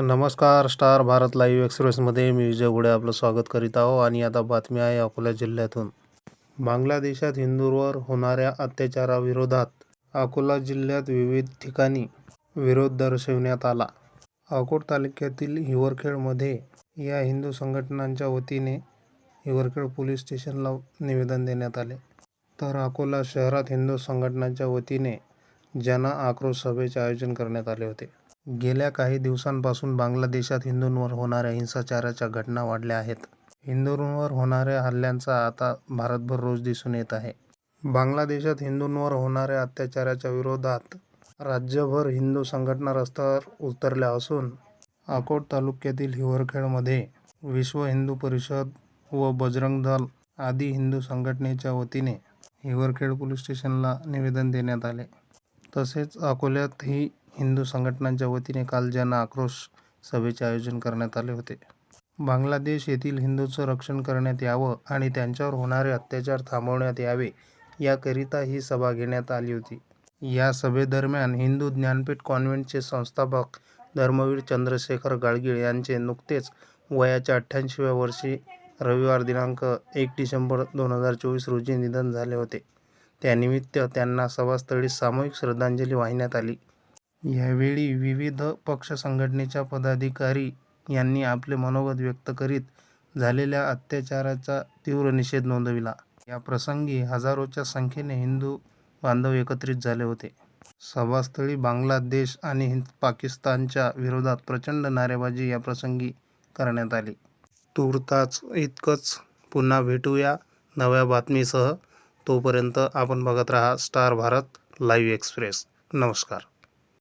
नमस्कार star Bharat live एक्सप्रेसमध्ये मी विजय घोडे आपलं स्वागत करीत आहो आणि आता बातमी आहे अकोला जिल्ह्यातून. बांगलादेशात हिंदूंवर होणाऱ्या अत्याचाराविरोधात अकोला जिल्ह्यात विविध ठिकाणी विरोध दर्शविण्यात आला. अकोट तालुक्यातील हिवरखेडमध्ये या हिंदू संघटनांच्या वतीने हिवरखेड पोलीस स्टेशनला निवेदन देण्यात आले. तर अकोला शहरात हिंदू संघटनांच्या वतीने जन आक्रोश सभेचे आयोजन करण्यात आले होते. गेल्या काही दिवसांपासून बांगलादेशात हिंदूंवर होणाऱ्या हिंसाचाराच्या घटना वाढल्या आहेत. हिंदूंवर होणाऱ्या हल्ल्यांचा आता भारतभर रोज दिसून येत आहे. बांगलादेशात हिंदूंवर होणाऱ्या अत्याचाराच्या विरोधात राज्यभर हिंदू संघटना रस्त्यावर उतरल्या असून अकोट तालुक्यातील हिवरखेडमध्ये विश्व हिंदू परिषद व बजरंग दल आदी हिंदू संघटनेच्या वतीने हिवरखेड पोलीस स्टेशनला निवेदन देण्यात आले. तसेच अकोल्यातही हिंदू संघटनांच्या वतीने काल जन आक्रोश सभेचे आयोजन करण्यात आले होते. बांगलादेश येथील हिंदूंचं रक्षण करण्यात यावं आणि त्यांच्यावर होणारे अत्याचार थांबवण्यात यावे याकरिता ही सभा घेण्यात आली होती. या सभेदरम्यान हिंदू ज्ञानपीठ कॉन्व्हेंटचे संस्थापक धर्मवीर चंद्रशेखर गाडगीळ यांचे नुकतेच वयाच्या अठ्ठ्याऐंशीव्या वर्षी रविवार दिनांक एक डिसेंबर दोन हजार चोवीस रोजी निधन झाले होते. त्यानिमित्त त्यांना सभास्थळी सामूहिक श्रद्धांजली वाहिण्यात आली. यावेळी विविध पक्ष संघटनेच्या पदाधिकारी यांनी आपले मनोगत व्यक्त करीत झालेल्या अत्याचाराचा तीव्र निषेध नोंदविला. या प्रसंगी हजारोच्या संख्येने हिंदू बांधव एकत्रित झाले होते. सभास्थळी बांगलादेश आणि पाकिस्तानच्या विरोधात प्रचंड नारेबाजी या प्रसंगी करण्यात आली. तूर्तास इतकंच पुन्हा भेटूया नव्या बातमीसह. तोपर्यंत आपण बघत राहा स्टार भारत लाईव्ह एक्सप्रेस. नमस्कार.